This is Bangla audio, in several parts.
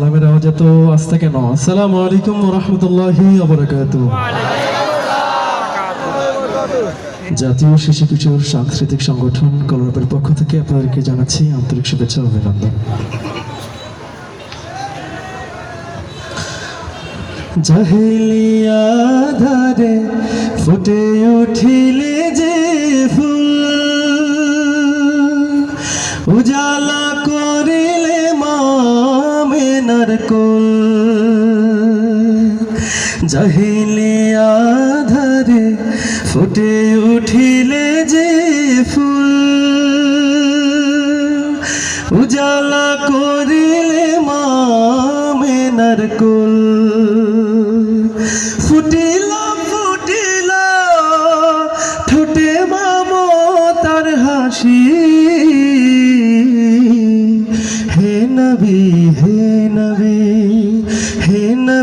সালামের আওয়াজ এত আসতে কেন? আসসালামু আলাইকুম রহমতুল্লাহি আবরাকাতু জাতীয় শিশু কিশোর সাংস্কৃতিক সংগঠন কলরবের পক্ষ থেকে আপনাদেরকে জানাচ্ছি আন্তরিক শুভেচ্ছা অভিনন্দন। জাহেলিয়া ধারে ফুটে উঠিলে মামেনার কুল। জাহিলিয়া ধারে ফুটে উঠিলে যে ফুল। উজালা করিলে মামেনার কুল।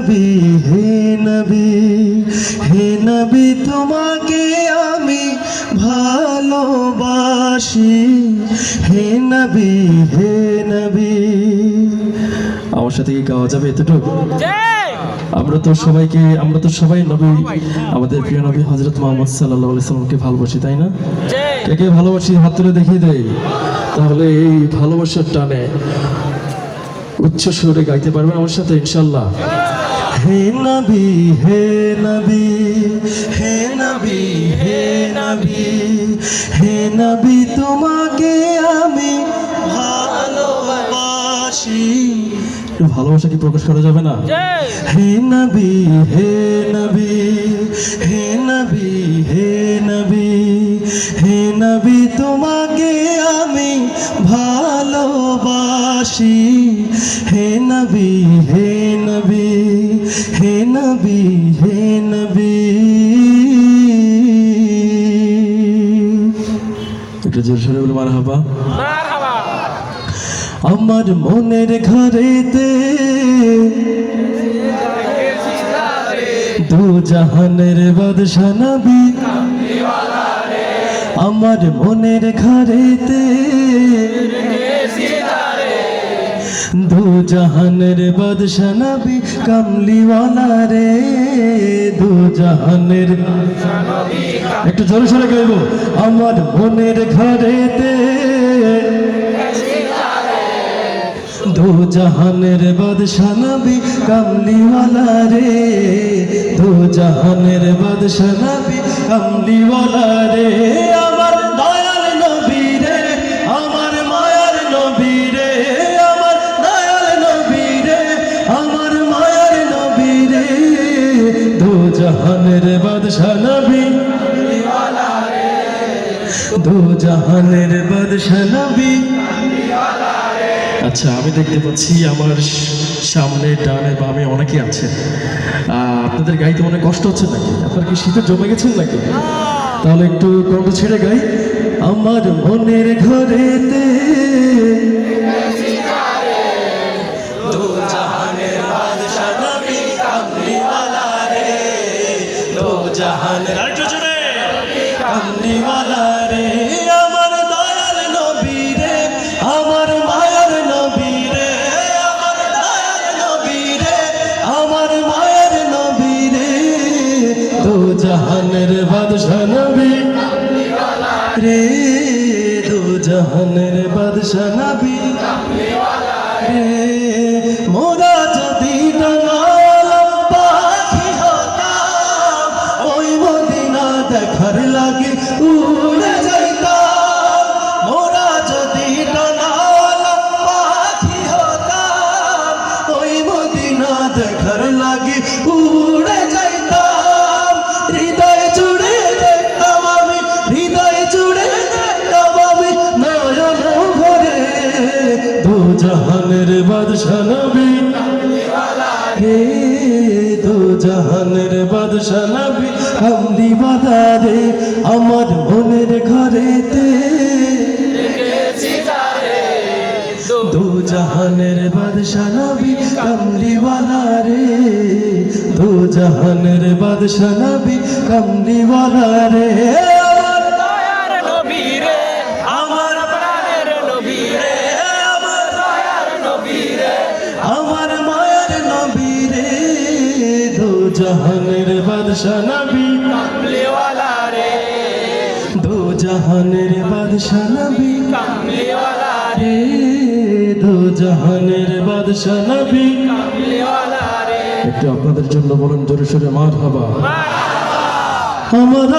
নবী হে নবী হে নবী তোমাকে আমি ভালোবাসি। হে নবী হে নবী। আমার সাথে কি গাওয়া যাবে এতটুকু? আমরা তো সবাইকে আমরা তো সবাই নবী। আমাদের প্রিয় নবী হজরত মোহাম্মদ সাল্লাহ সাল্লামকে ভালোবাসি তাই না? কে কে ভালোবাসি? হাত তুলে দেখিয়ে দেয় তাহলে এই ভালোবাসার টানে উচ্চ সুরে গাইতে পারবেন আমার সাথে ইনশাল্লাহ হে নবী হে নবী হে নবী হে নবী হে নবী তোমাকে আমি ভালোবাসি ভালোবাসা কি প্রকাশ করা যাবে না হে নবী হে নবী হে নবী হে নবী হে নবী তোমাকে আমি ভালোবাসি হে নবী হে নবী। একটু জোর সরে বলে মার হাবা আমার মনের ঘরেতে দু জাহানের বাদশা নবী। আমার মনের ঘরেতে দু জাহানের বাদশা নবী কামলিওয়ালা রে দু জাহানের। একটু জোরে সরে গাইব, আমার মনের ঘরেতে। দু জাহানের বাদশা নবী কামলিওয়ালা রে দু জাহানের বাদশা নবী কামলিওয়ালা রে জাহানের বাদশা নবী। দু জাহানের বাদশা নবী। আচ্ছা আমি দেখতে পাচ্ছি আমার সামনে ডানে বামে অনেকে আছে। আপনাদের গাইতে অনেক কষ্ট হচ্ছে নাকি? আপনার কি শীতে জমে গেছেন নাকি? তাহলে একটু কণ্ঠ ছেড়ে গাই। আমার মনের ঘরেতে কামলিওয়ালা রে আমার দয়াল নবী রে আমার নবী রে রে নবী রে জাহানের রে, দু জাহানের নবী। রে, মোরা যদি ডানাল দু জাহানের বাদশা নবী কামলি বাদারে আমার মনের ঘরেতে। দু জাহানের বাদশা নবী কামলিওয়ালা রে দু জাহানের বাদশা নবী কামলিওয়ালা রে জাহানের বাদশা নবী। কামলিওয়ালা রে দু জাহানের বাদশা নবী। কামলিওয়ালা রে দু জাহানের বাদশা নবী। কামলিওয়ালা রে একটু আপনাদের জন্য বলুন জোরে সোরে মার হাবা আমার